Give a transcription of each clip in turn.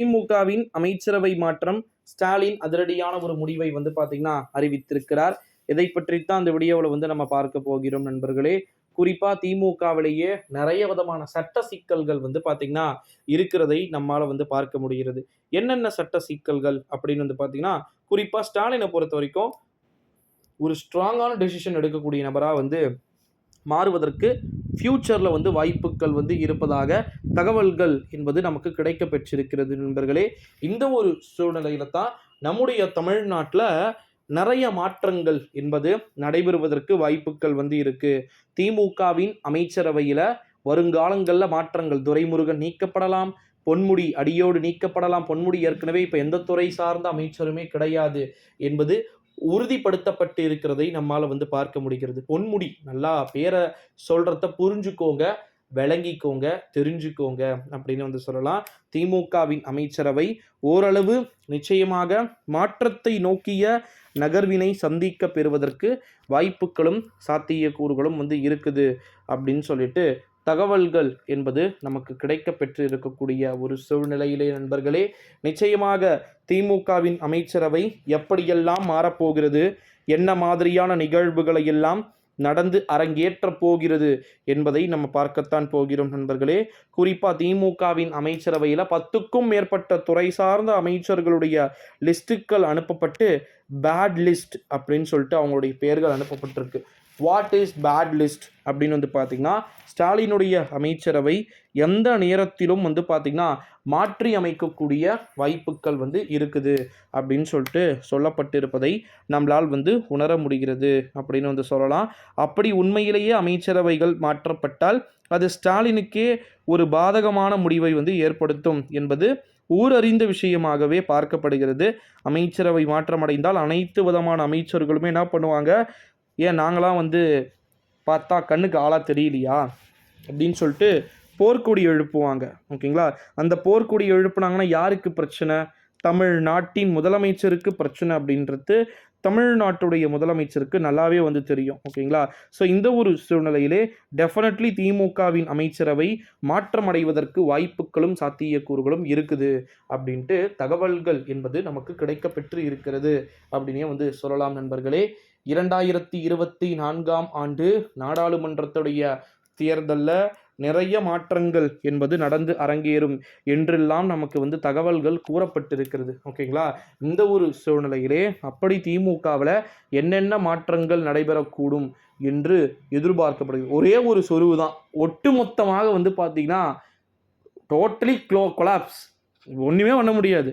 திமுகவின் அமைச்சரவை மாற்றம் ஸ்டாலின் அதிரடியான ஒரு முடிவை வந்து பாத்தீங்கன்னா அறிவித்திருக்கிறார். இதை பற்றித்தான் அந்த வீடியோவில் வந்து நம்ம பார்க்க போகிறோம் நண்பர்களே. குறிப்பா திமுகவிலேயே நிறைய விதமான சட்ட சிக்கல்கள் வந்து பாத்தீங்கன்னா இருக்கிறதை நம்மால வந்து பார்க்க முடிகிறது. என்னென்ன சட்ட சிக்கல்கள் அப்படின்னு வந்து பாத்தீங்கன்னா குறிப்பா ஸ்டாலினை பொறுத்த வரைக்கும் ஒரு ஸ்ட்ராங்கான டெசிஷன் எடுக்கக்கூடிய நபரா வந்து மாறுவதற்கு ஃப்யூச்சரில் வந்து வாய்ப்புகள் வந்து இருப்பதாக தகவல்கள் என்பது நமக்கு கிடைக்க பெற்றிருக்கிறது நண்பர்களே. இந்த ஒரு சூழ்நிலையில தான் நம்முடைய தமிழ்நாட்டில் நிறைய மாற்றங்கள் என்பது நடைபெறுவதற்கு வாய்ப்புகள் வந்து இருக்கு. திமுகவின் அமைச்சரவையில் வருங்காலங்களில் மாற்றங்கள். துரைமுருகன் நீக்கப்படலாம் பொன்முடி அடியோடு நீக்கப்படலாம். பொன்முடி ஏற்கனவே இப்போ எந்த துறை சார்ந்த அமைச்சருமே கிடையாது என்பது உறுதிப்படுத்தப்பட்டு இருக்கிறதை நம்மால வந்து பார்க்க முடிகிறது. பொன்முடி நல்லா பேரை சொல்றத புரிஞ்சுக்கோங்க விளங்கிக்கோங்க தெரிஞ்சுக்கோங்க அப்படின்னு வந்து சொல்லலாம். திமுகவின் அமைச்சரவை ஓரளவு நிச்சயமாக மாற்றத்தை நோக்கிய நகர்வினை சந்திக்க பெறுவதற்கு வாய்ப்புகளும் சாத்தியக்கூறுகளும் வந்து இருக்குது அப்படின்னு சொல்லிட்டு தகவல்கள் என்பது நமக்கு கிடைக்க பெற்று இருக்கக்கூடிய ஒரு சூழ்நிலையிலே நண்பர்களே. நிச்சயமாக திமுகவின் அமைச்சரவை எப்படியெல்லாம் மாறப்போகிறது என்ன மாதிரியான நிகழ்வுகளை எல்லாம் நடந்து அரங்கேற்ற போகிறது என்பதை நம்ம பார்க்கத்தான் போகிறோம் நண்பர்களே. குறிப்பாக திமுகவின் அமைச்சரவையில் பத்துக்கும் மேற்பட்ட துறை சார்ந்த அமைச்சர்களுடைய லிஸ்ட்டுகள் அனுப்பப்பட்டு பேட் லிஸ்ட் அப்படின்னு சொல்லிட்டு அவங்களுடைய பெயர்கள் அனுப்பப்பட்டிருக்கு. வாட் இஸ் பேட் லிஸ்ட் அப்படின்னு வந்து பார்த்தீங்கன்னா ஸ்டாலினுடைய அமைச்சரவை எந்த நேரத்திலும் வந்து பார்த்திங்கன்னா மாற்றி அமைக்கக்கூடிய வாய்ப்புகள் வந்து இருக்குது அப்படின்னு சொல்லிட்டு சொல்லப்பட்டிருப்பதை நம்மளால் வந்து உணர முடிகிறது அப்படின்னு வந்து சொல்லலாம். அப்படி உண்மையிலேயே அமைச்சரவைகள் மாற்றப்பட்டால் அது ஸ்டாலினுக்கே ஒரு பாதகமான முடிவை வந்து ஏற்படுத்தும் என்பது ஊரறிந்த விஷயமாகவே பார்க்கப்படுகிறது. அமைச்சரவை மாற்றமடைந்தால் அனைத்து விதமான அமைச்சர்களுமே என்ன பண்ணுவாங்க? ஏன் நாங்களாம் வந்து பார்த்தா கண்ணுக்கு ஆளாக தெரியலையா? அப்படின்னு சொல்லிட்டு போர்க்கொடி எழுப்புவாங்க. ஓகேங்களா? அந்த போர்க்கொடி எழுப்புனாங்கன்னா யாருக்கு பிரச்சனை? தமிழ்நாட்டின் முதலமைச்சருக்கு பிரச்சனை அப்படின்றது தமிழ்நாட்டுடைய முதலமைச்சருக்கு நல்லாவே வந்து தெரியும். ஓகேங்களா? ஸோ இந்த ஒரு சூழ்நிலையிலே டெஃபினெட்லி திமுகவின் அமைச்சரவை மாற்றமடைவதற்கு வாய்ப்புகளும் சாத்தியக்கூறுகளும் இருக்குது அப்படின்ட்டு தகவல்கள் என்பது நமக்கு கிடைக்கப்பெற்று இருக்கிறது அப்படின்னே வந்து சொல்லலாம் நண்பர்களே. இரண்டாயிரத்தி இருபத்தி நான்காம் ஆண்டு நாடாளுமன்றத்துடைய தேர்தலில் நிறைய மாற்றங்கள் என்பது நடந்து அரங்கேறும் என்றெல்லாம் நமக்கு வந்து தகவல்கள் கூறப்பட்டிருக்கிறது. ஓகேங்களா? இந்த ஒரு சூழ்நிலையிலே அப்படி திமுகவில் என்னென்ன மாற்றங்கள் நடைபெறக்கூடும் என்று எதிர்பார்க்கப்படுகிறது. ஒரே ஒரு சொருவு தான். ஒட்டுமொத்தமாக வந்து பார்த்தீங்கன்னா டோட்டலி க்ளோ கொலாப்ஸ் ஒன்றுமே பண்ண முடியாது.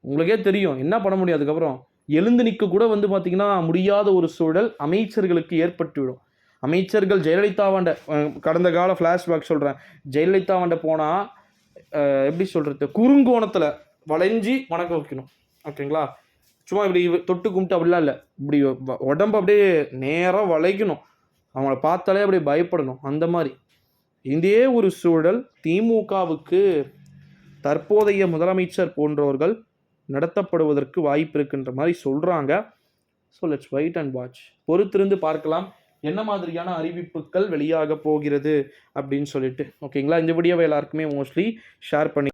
உங்களுக்கே தெரியும். என்ன பண்ண முடியும் அதுக்கப்புறம்? எழுந்து நிற்க கூட வந்து பார்த்திங்கன்னா முடியாத ஒரு சூழல் அமைச்சர்களுக்கு ஏற்பட்டுவிடும். அமைச்சர்கள் ஜெயலலிதாவாண்ட கடந்த கால ஃப்ளாஷ்பேக் சொல்கிறேன் ஜெயலலிதாவாண்ட போனால் எப்படி சொல்கிறது குறுங்கோணத்தில் வளைஞ்சி வணக்க வைக்கணும். ஓகேங்களா? சும்மா இப்படி தொட்டு கும்பிட்டு அப்படிலாம் இல்லை. இப்படி உடம்பு அப்படியே நேராக வளைக்கணும். அவங்கள பார்த்தாலே அப்படியே பயப்படணும். அந்த மாதிரி. இதே ஒரு சூழல் திமுகவுக்கு தற்போதைய முதலமைச்சர் போன்றவர்கள் நடத்தப்படுவதற்கு வாய்ப்பு இருக்குன்ற மாதிரி சொல்கிறாங்க so let's wait and watch பொறுத்திருந்து பார்க்கலாம். என்ன மாதிரியான அறிவிப்புகள் வெளியாக போகிறது அப்படின்னு சொல்லிட்டு. ஓகேங்களா இந்த வீடியோவை எல்லாருக்குமே மோஸ்ட்லி ஷேர் பண்ணி